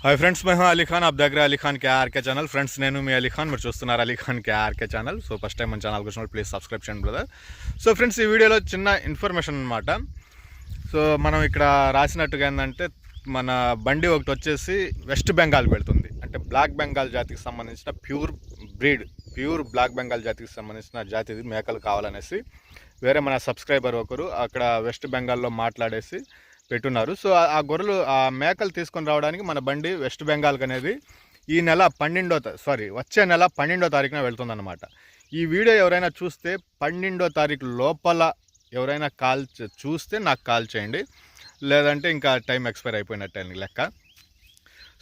Hi friends మేము అలీ ఖాన్ అబ్ దగ్గర అలీఖాన్ కేఆర్కే ఛానల్ ఫ్రెండ్స్ నేను మీ అలీ ఖాన్ మీరు చూస్తున్నారు Alikhan KRK channel so first time మన ఛానల్ వచ్చినప్పుడు ప్లీజ్ సబ్స్క్రైబ్ చేయండి బ్రదర్ సో ఫ్రెండ్స్ ఈ వీడియోలో చిన్న ఇన్ఫర్మేషన్ అనమాట సో మనం ఇక్కడ రాసినట్టుగా ఏంటంటే మన బండి ఒకటి వచ్చేసి వెస్ట్ బెంగాల్ పెడుతుంది అంటే బ్లాక్ బెంగాల్ జాతికి సంబంధించిన pure breed pure black Bengal జాతికి సంబంధించిన జాతి మేకలు కావాలనేసి వేరే మన సబ్స్క్రైబర్ ఒకరు అక్కడ వెస్ట్ బెంగాల్లో మాట్లాడేసి పెట్టున్నారు. సో ఆ- గొర్రెలు ఆ మేకలు తీసుకొని రావడానికి మన బండి వెస్ట్ బెంగాల్కి అనేది ఈ నెల పన్నెండో సారీ వచ్చే నెల పన్నెండో తారీఖున వెళ్తుందన్నమాట. ఈ వీడియో ఎవరైనా చూస్తే పన్నెండో తారీఖు లోపల ఎవరైనా కాల్ చూస్తే నాకు కాల్ చేయండి. లేదంటే ఇంకా టైం ఎక్స్పైర్ అయిపోయినట్టే లెక్క.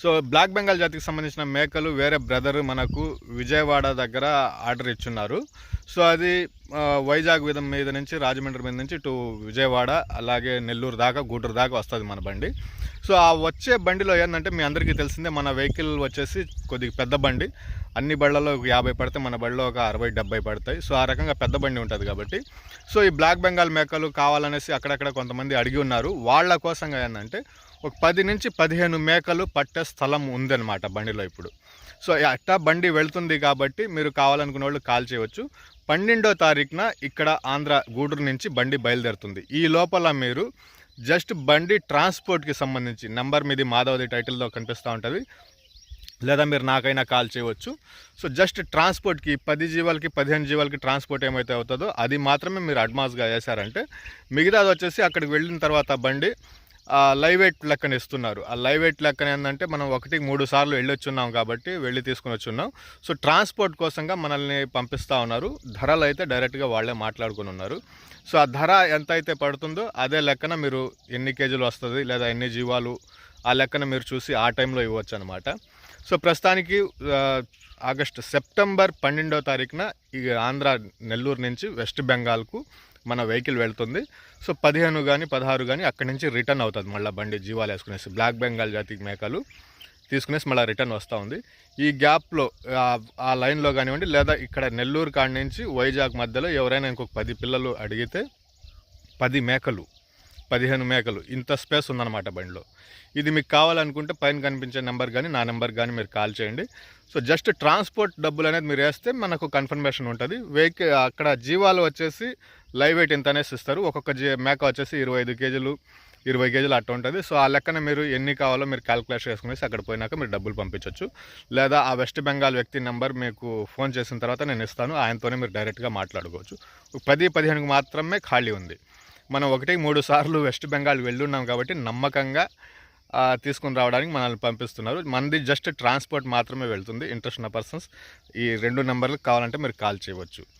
సో బ్లాక్ బెంగాల్ జాతికి సంబంధించిన మేకలు వేరే బ్రదర్ మనకు విజయవాడ దగ్గర ఆర్డర్ ఇచ్చున్నారు. సో అది వైజాగ్ విధం మీద నుంచి రాజమండ్రి మీద నుంచి టు విజయవాడ అలాగే నెల్లూరు దాకా గూటూరు దాకా వస్తుంది మన బండి. సో ఆ వచ్చే బండిలో ఏంటంటే మీ అందరికీ తెలిసిందే మన వెహికల్ వచ్చేసి కొద్దిగా పెద్ద బండి. అన్ని బళ్ళలో ఒక యాభై పడితే మన బడిలో ఒక అరవై డెబ్బై పడతాయి. సో ఆ రకంగా పెద్ద బండి ఉంటుంది కాబట్టి. సో ఈ బ్లాక్ బెంగాల్ మేకలు కావాలనేసి అక్కడక్కడ కొంతమంది అడిగి ఉన్నారు. వాళ్ళ కోసంగా ఏంటంటే ఒక పది నుంచి పదిహేను మేకలు పట్టే స్థలం ఉందన్నమాట బండిలో ఇప్పుడు. సో అట్టా బండి వెళ్తుంది కాబట్టి మీరు కావాలనుకున్న వాళ్ళు కాల్ చేయవచ్చు. పన్నెండో తారీఖున ఇక్కడ ఆంధ్ర గూడూరు నుంచి బండి బయలుదేరుతుంది. ఈ లోపల మీరు జస్ట్ బండి ట్రాన్స్పోర్ట్కి సంబంధించి నెంబర్ మీది మాధవది టైటిల్తో కనిపిస్తూ ఉంటుంది. లేదా మీరు నాకైనా కాల్ చేయవచ్చు. సో జస్ట్ ట్రాన్స్పోర్ట్కి పది జీవాలకి పదిహేను జీవాలకి ట్రాన్స్పోర్ట్ ఏమైతే అవుతుందో అది మాత్రమే మీరు అడ్వాన్స్గా వేశారంటే మిగతాది వచ్చేసి అక్కడికి వెళ్ళిన తర్వాత బండి లైవ్ ఎయిట్ లెక్కన ఇస్తున్నారు. ఆ లైవ్ వెయిట్ లెక్కన ఏంటంటే మనం ఒకటికి మూడు సార్లు వెళ్ళొచ్చున్నాం కాబట్టి వెళ్ళి తీసుకుని వచ్చున్నాం సో ట్రాన్స్పోర్ట్ కోసంగా మనల్ని పంపిస్తూ ఉన్నారు. ధరలు అయితే డైరెక్ట్గా వాళ్ళే మాట్లాడుకుని ఉన్నారు. సో ఆ ధర ఎంత అయితే పడుతుందో అదే లెక్కన మీరు ఎన్ని కేజీలు వస్తుంది లేదా ఎన్ని జీవాలు ఆ లెక్కన మీరు చూసి ఆ టైంలో ఇవ్వచ్చు అనమాట సో ప్రస్తుతానికి ఆగస్ట్ ఆగస్టు సెప్టెంబర్ పన్నెండో తారీఖున ఈ ఆంధ్ర నెల్లూరు నుంచి వెస్ట్ బెంగాల్కు మన వెహికల్ వెళ్తుంది. సో పదిహేను కానీ పదహారు కానీ అక్కడి నుంచి రిటర్న్ అవుతుంది. మళ్ళీ బండి జీవాలు వేసుకునేసి బ్లాక్ బెంగాల్ జాతి మేకలు తీసుకునేసి మళ్ళీ రిటర్న్ వస్తూ ఉంది. ఈ గ్యాప్లో ఆ- లైన్లో కానివ్వండి లేదా ఇక్కడ నెల్లూరు కాడి నుంచి వైజాగ్ మధ్యలో ఎవరైనా ఇంకొక పది పిల్లలు అడిగితే పది మేకలు పదిహేను మేకలు ఇంత స్పేస్ ఉందన్నమాట బండిలో. ఇది మీకు కావాలనుకుంటే పైన కనిపించే నెంబర్ కానీ నా నెంబర్ కానీ మీరు కాల్ చేయండి. సో జస్ట్ ట్రాన్స్పోర్ట్ డబ్బులు అనేది మీరు వేస్తే మనకు కన్ఫర్మేషన్ ఉంటుంది. వెహికల్ అక్కడ జీవాలు వచ్చేసి లైవ్ వెయిట్ ఎంత అనేసి ఇస్తారు? ఒక్కొక్క మేక వచ్చేసి ఇరవై ఐదు కేజీలు ఇరవై కేజీలు అట్ట ఉంటుంది. సో ఆ లెక్కన మీరు ఎన్ని కావాలో మీరు క్యాల్కులేషన్ చేసుకునేసి అక్కడ పోయినాక మీరు డబ్బులు పంపించవచ్చు లేదా ఆ వెస్ట్ బెంగాల్ వ్యక్తి నెంబర్ మీకు ఫోన్ చేసిన తర్వాత నేను ఇస్తాను. ఆయనతోనే మీరు డైరెక్ట్గా మాట్లాడుకోవచ్చు. పది పదిహేనుకి మాత్రమే ఖాళీ ఉంది. మనం ఒకటి మూడు సార్లు వెస్ట్ బెంగాల్ వెళ్ళున్నాం కాబట్టి నమ్మకంగా తీసుకుని రావడానికి మనల్ని పంపిస్తున్నారు. మనది జస్ట్ ట్రాన్స్పోర్ట్ మాత్రమే వెళ్తుంది. ఇంట్రెస్ట్ ఉన్న పర్సన్స్ ఈ రెండు నెంబర్లకు కావాలంటే మీరు కాల్ చేయవచ్చు.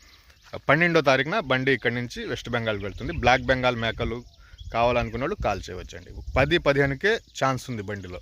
పన్నెండో తారీఖున బండి ఇక్కడి నుంచి వెస్ట్ బెంగాల్ వెళ్తుంది. బ్లాక్ బెంగాల్ మేకలు కావాలనుకున్న వాళ్ళు కాల్ చేయవచ్చండి. పది పదిహేనుకే ఛాన్స్ ఉంది బండిలో.